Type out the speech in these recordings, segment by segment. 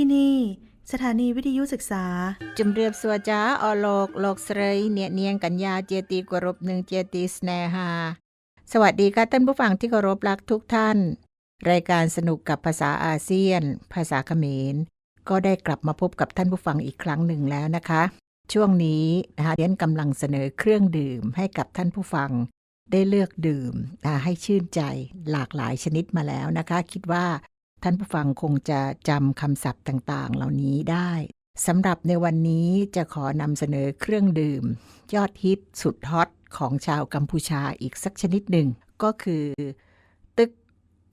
ที่นี่ สถานีวิทยุศึกษา จุมเรียบสัวจ้าอโลกโลกเสยเนียเนียงกัญญาเจตีกรบหนึ่งเจตีสแนฮาสวัสดีค่ะท่านผู้ฟังที่เคารพรักทุกท่าน รายการสนุกกับภาษาอาเซียน ภาษาเขมร ก็ได้กลับมาพบกับท่านผู้ฟังอีกครั้งหนึ่งแล้วนะคะ ช่วงนี้นะคะเดียนกำลังเสนอเครื่องดื่มให้กับท่านผู้ฟังได้เลือกดื่มให้ชื่นใจหลากหลายชนิดมาแล้วนะคะ คิดว่า ท่านผู้ฟังคงจะจำคำศัพท์ต่างๆ เหล่านี้ได้สำหรับในวันนี้จะขอนำเสนอเครื่องดื่ม ยอดฮิตสุดฮอตของชาวกัมพูชาอีกสักชนิดหนึ่ง ก็คือ ตึก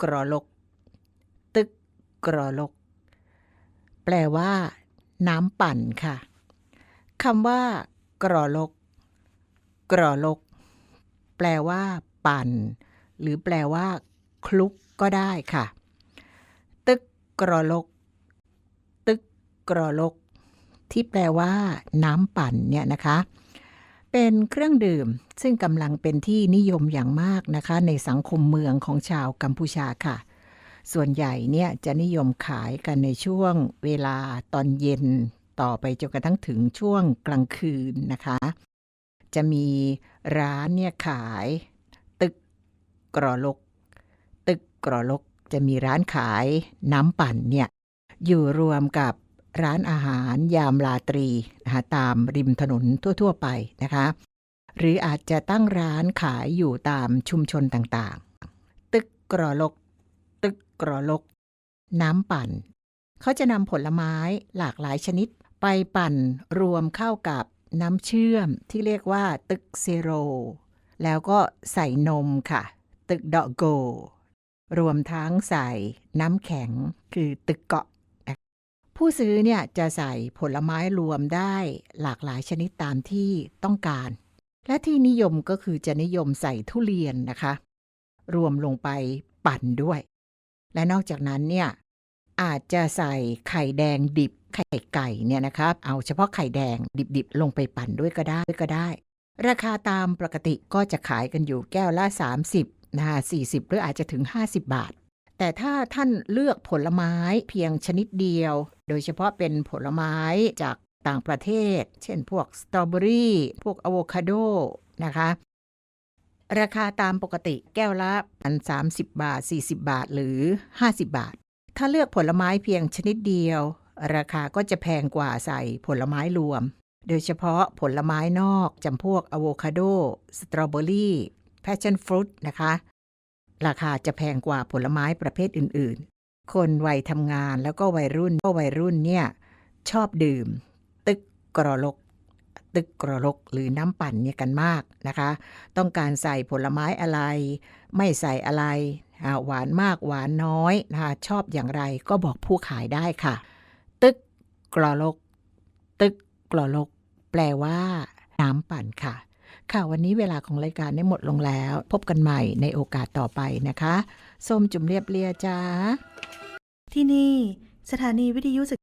กรอลก ตึกกรอลก แปลว่า น้ำปั่นค่ะคำว่ากรอลก กรอลก แปลว่า ปั่น หรือแปลว่า คลุกก็ได้ค่ะ กรอลก ตึกกรอลก ที่แปลว่า น้ำปั่นเนี่ยนะคะ เป็นเครื่องดื่มซึ่งกำลังเป็นที่นิยมอย่างมากนะคะ ในสังคมเมืองของชาวกัมพูชาค่ะ ส่วนใหญ่เนี่ยจะนิยมขายกันในช่วงเวลาตอนเย็นต่อไปจนกระทั่งถึงช่วงกลางคืนนะคะ จะมีร้านเนี่ยขาย ตึกกรอลก ตึกกรอลก จะมีร้านขายน้ำปั่นเนี่ยอยู่รวมกับร้านอาหารยามราตรีนะคะตามริมถนนทั่ว ๆ ไปนะคะ หรืออาจจะตั้งร้านขายอยู่ตามชุมชนต่างๆ ตึกกรอลก ตึกกรอลก น้ำปั่น เขาจะนำผลไม้หลากหลายชนิดไปปั่นรวมเข้ากับน้ำเชื่อมที่เรียกว่าตึกเซโร แล้วก็ใส่นมค่ะ ตึกดอกโก รวมทั้งใส่น้ำแข็งคือตึกเกาะ ผู้ซื้อเนี่ยจะใส่ผลไม้รวมได้หลากหลายชนิดตามที่ต้องการ และที่นิยมก็คือจะนิยมใส่ทุเรียนนะคะ รวมลงไปปั่นด้วย และนอกจากนั้นเนี่ยอาจจะใส่ไข่แดงดิบไข่ไก่เนี่ยนะครับ เอาเฉพาะไข่แดงดิบๆ ลงไปปั่นด้วยก็ได้ก็ได้ ราคาตามปกติก็จะขายกันอยู่แก้วละ 30 นะคะ40 หรืออาจจะถึง 50 บาท แต่ถ้าท่านเลือกผลไม้เพียงชนิดเดียว โดยเฉพาะเป็นผลไม้จากต่างประเทศ เช่นพวกสตรอเบอรี่พวกอะโวคาโดนะคะราคาตามปกติแก้วละอัน30บาท 40 บาทหรือ 50 บาท ถ้าเลือกผลไม้เพียงชนิดเดียว ราคาก็จะแพงกว่าใส่ผลไม้รวม โดยเฉพาะผลไม้นอกจำพวกอะโวคาโด สตรอเบอรี่ แพชชั่นฟรุตนะคะ ราคาจะแพงกว่าผลไม้ประเภทอื่นๆ คนวัยทำงานแล้วก็วัยรุ่นก็วัยรุ่นเนี่ย ชอบดื่ม ตึกกรอลก ตึกกรอลกหรือน้ำปั่นเนี่ยกันมากนะคะ ต้องการใส่ผลไม้อะไร ไม่ใส่อะไร หวานมากหวานน้อยนะคะชอบอย่างไรก็บอกผู้ขายได้ค่ะ ตึกกรอลก ตึกกรอลก แปลว่า น้ำปั่นค่ะ ค่ะวันนี้เวลาของรายการได้หมดลงแล้ว พบกันใหม่ในโอกาสต่อไปนะคะส้มจุ่มเรียบเรียจ้า ที่นี่ สถานีวิทยุศึก